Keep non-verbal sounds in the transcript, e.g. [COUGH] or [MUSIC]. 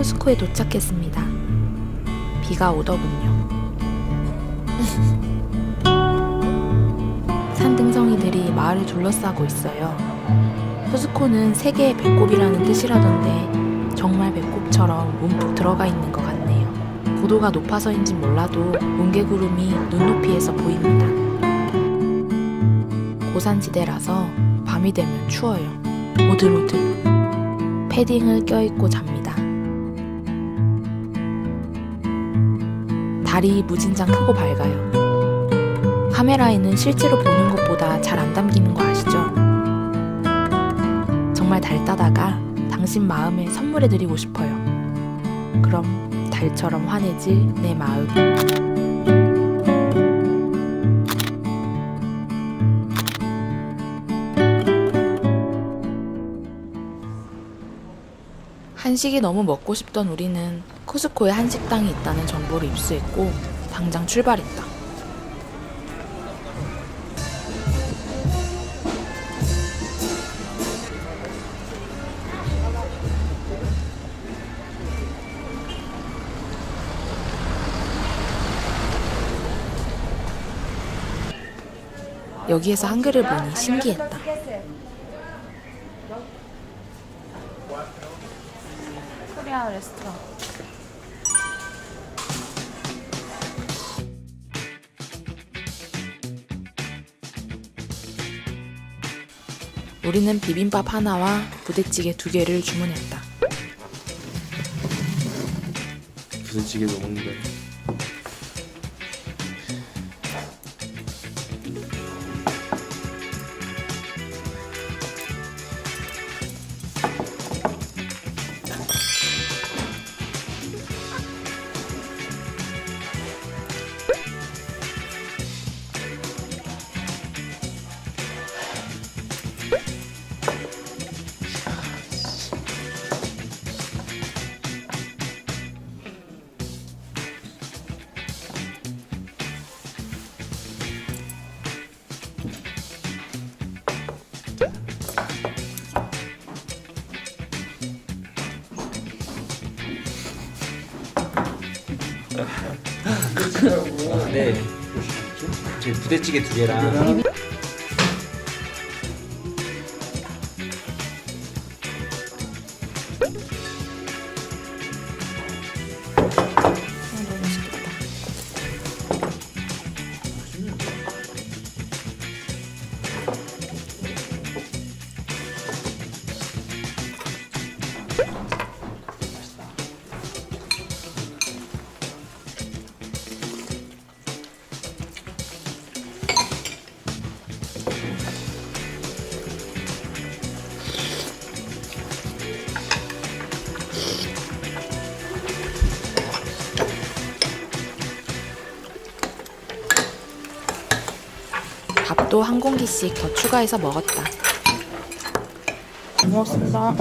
쿠스코에 도착했습니다. 비가 오더군요. [LAUGHS] 산등성이들이 마을을 둘러싸고 있어요. 쿠스코는 세계의 배꼽이라는 뜻이라던데 정말 배꼽처럼 움푹 들어가 있는 것 같네요. 고도가 높아서인진 몰라도 뭉게구름이 눈높이에서 보입니다. 고산지대라서 밤이 되면 추워요. 오들오들. 패딩을 껴입고 잡니다. 달이 무진장 크고 밝아요. 카메라에는 실제로 보는 것보다 잘 안 담기는 거 아시죠? 정말 달 따다가 당신 마음에 선물해드리고 싶어요. 그럼 달처럼 환해질 내 마음. 한식이 너무 먹고 싶던 우리는 쿠스코에 한식당이 있다는 정보를 입수했고 당장 출발했다. 여기에서 한글을 보니 신기했다. 코리아 레스토랑. 우리는 비빔밥 하나와 부대찌개 두 개를 주문했다. 부대찌개도 먹는 거 네. 저희 부대찌개 두 개랑 밥도 한 공기씩 더 추가해서 먹었다. 고맙습니다.